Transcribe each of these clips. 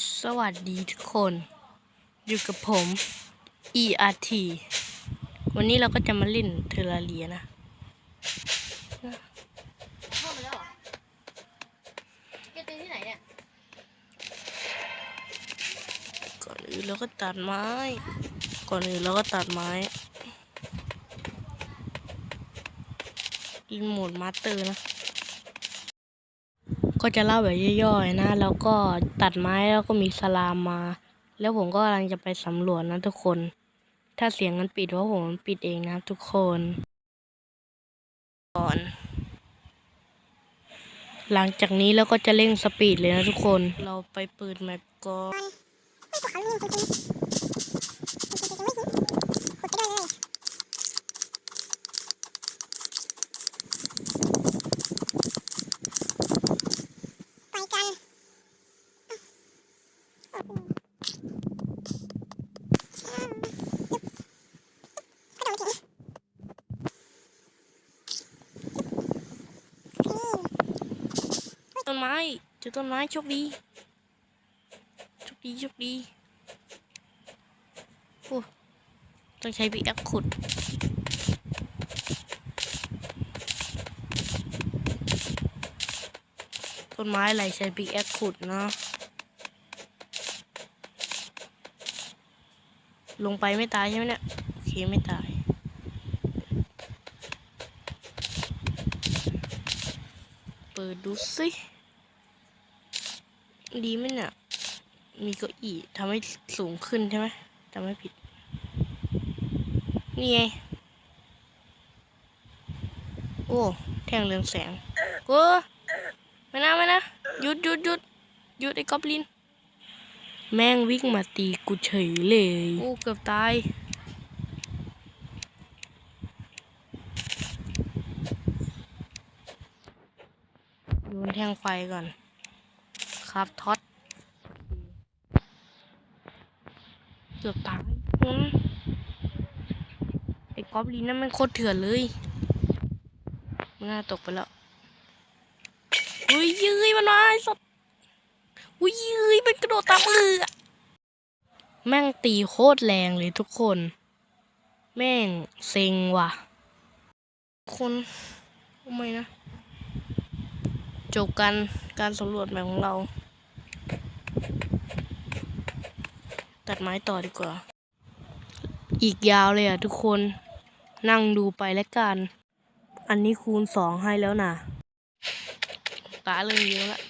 สวัสดีทุกคน อยู่กับผม ERT วันนี้เราก็จะมาเล่นเทอร์เรียนะเข้ามาแล้วเหรอแกเจอที่ไหนเนี่ย ก่อนอื่นเราก็ตัดไม้ ก่อนอื่นเราก็ตัดไม้อินโหมดมาสเตอร์นะ ก็จะเล่าแบบย่อยๆนะ แล้วก็ตัดไม้แล้วก็มีสลามมา แล้วผมก็กำลังจะไปสำรวจนะทุกคน ถ้าเสียงมันปิดเพราะผมปิดเองนะทุกคนก่อน หลังจากนี้เราก็จะเร่งสปีดเลยนะทุกคน เราไปเปิดแมปก่อน ไปกัน ต้น ไม้เจอต้นไม้โชคดีโชคดีโชคดีโอ้ต้องใช้ปีแอคขุดต้นไม้อะไรใช้ปีแอคขุดเนาะลงไปไม่ตายใช่ไหมเนี่ยโอเคไม่ตายเปิดดูสิ ดีไหมเนี่ย มีเก้าอี้ทำให้สูงขึ้นใช่ไหมจำไม่ผิด นี่ไง โอ้ แท่งเรืองแสงโอ้ไม่นะไม่นะหยุดหยุดหยุดหยุดไอ้กอบลิน แม่งวิ่งมาตีกูเฉยเลย โอ้ เกือบตายโยนแท่งไฟก่อน ครับท็อตเกือบตายอืมไอ้กอบลินนั่นมันโคตรเถื่อนเลยมันน่าตกไปแล้วอุ้ยยืยมันมาไอ้สัตว์อุ้ยยืยมันกระโดดตามมืออะแม่งตีโคตรแรงเลยทุกคน แม่งเซ็งว่ะ คนทำไมนะ จบกันการสำรวจแบบของเรา ตัดไม้ต่อดีกว่า อีกยาวเลยอะทุกคน นั่งดูไปแล้วกัน อันนี้คูณสองให้แล้วนะตาเริ่มเยอะละ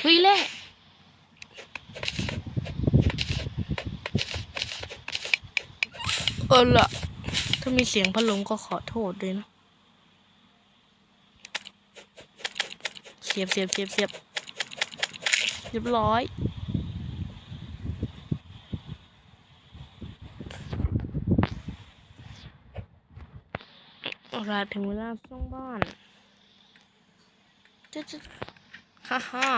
เฮ้ยแล่เออละถ้ามีเสียงพัดลมก็ขอโทษด้วยนะ เสียบเสียบเสียบเสียบ เรียบร้อยเอาล่ะถึงเวลาสร้างบ้านจะจะฮ่าฮ่า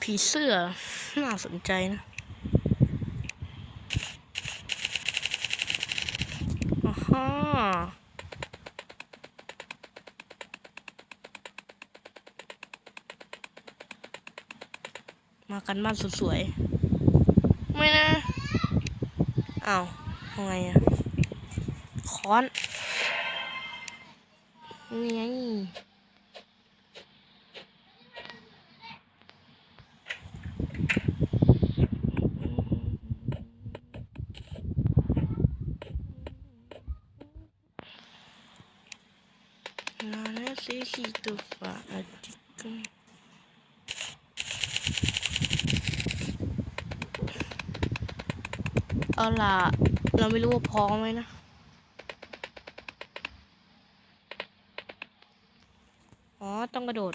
ผีเสื้อ น่าสนใจนะอ่าฮ่า มากันบ้านสวยๆไม่นะอ้าวทำไงอะค้อนนี่ไงนาเนสีสีตุฟาอติกุ เอาล่ะ เราไม่รู้ว่าพอไหมนะ อ๋อ ต้องกระโดด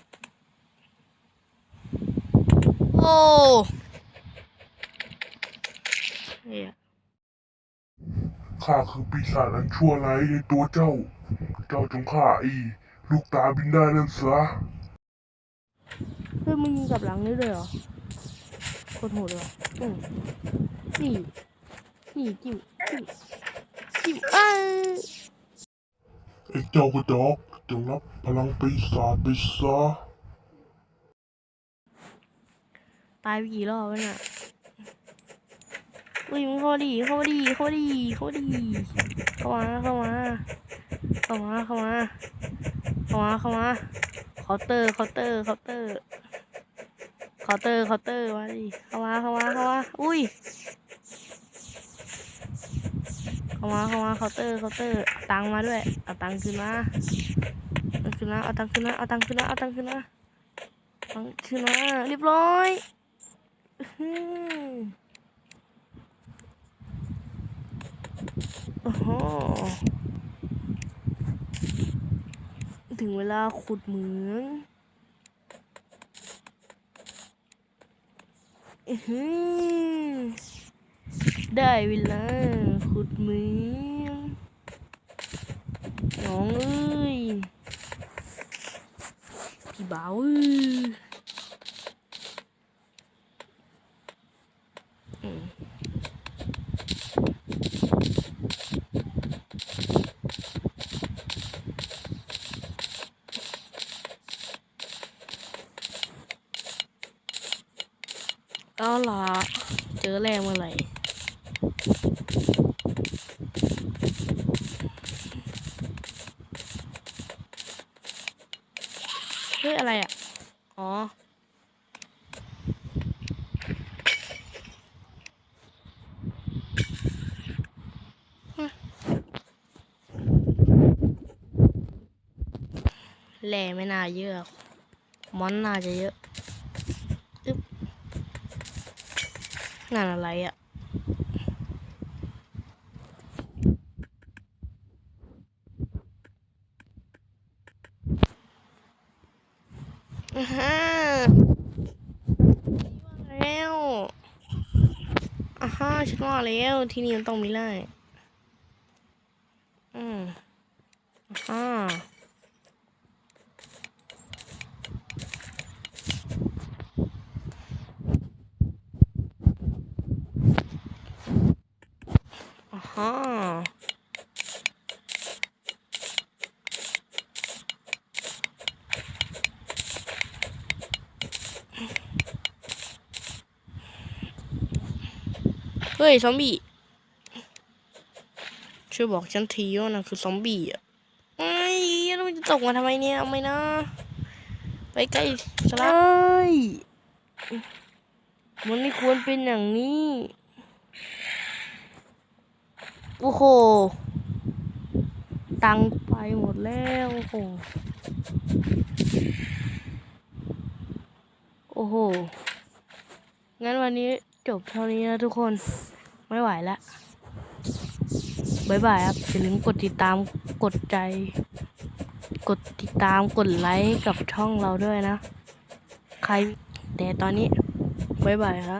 โอ้เฮียข้าคือปีศาจอันชั่วร้ายในตัวเจ้า เจ้าจงฆ่าไอ้ลูกตาบินได้นั่นซะเฮ้ยมึงยิงกลับหลังได้เลยเหรอโคตรโหดเลยว่ะอืมนี่ นี่จิ้มจิ้มจิ้มเอ้ยไอ้เจ้ากระจอกจงรับพลังปีศาจไปซะตายไปกี่รอบแล้วเนี่ยอุ้ยมึงเข้าดีเข้าดีเข้าดีเข้ามาดีเข้ามาเข้ามาเข้ามาเข้ามาเข้ามาเข้ามาเคาน์เตอร์เคาน์เตอร์เคาน์เตอร์เคาน์เตอร์เคาน์เตอร์มาดิเข้ามาเข้ามาเข้ามาอุ้ย เข้ามาเข้ามาเคาน์เตอร์เคาน์เตอร์ตังมาด้วย เอาตังค์คืนมาเอาตังค์คืนมาเอาตังค์คืนมาเอาตังค์คืนมาเอาตังค์คืนมาเอาตังค์คืนมาเรียบร้อยอืมโอ้โหถึงเวลาขุดเหมืองอือหือได้เวลา ขุดเหมืองน้องเอ้ย พี่บ่าวเอ้ยเอาล่ะเจอแรงเมื่อไหร่ เฮ้ยอะไรอะ อ๋อ แหล่ไม่น่าเยอะ มอนน่าจะเยอะ อึ๊บงานอะไรอะะ อ่าฮะว่า แล้วอ่าฮะฉันว่าแล้วที่นี่มันต้องมีไล่อืมอ่าฮะอ่า ฮะเฮ้ย ซอมบี้ ช่วยบอกฉันทีว่านั่นคือซอมบี้อะไอ้ยแล้วมันจะตกมาทำไมเนี่ยเอาไม่นะ ไปใกล้สลายมันไม่ควรเป็นอย่างนี้ โอ้โห ตังค์ไปหมดแล้วโอ้โหโอ้โห งั้นวันนี้ จบเท่านี้นะทุกคน ไม่ไหวแล้วบายบายครับอย่าลืมกดติดตามกดใจ กดติดตามกดไลค์กับช่องเราด้วยนะ ใครแต่ตอนนี้บายบายครับ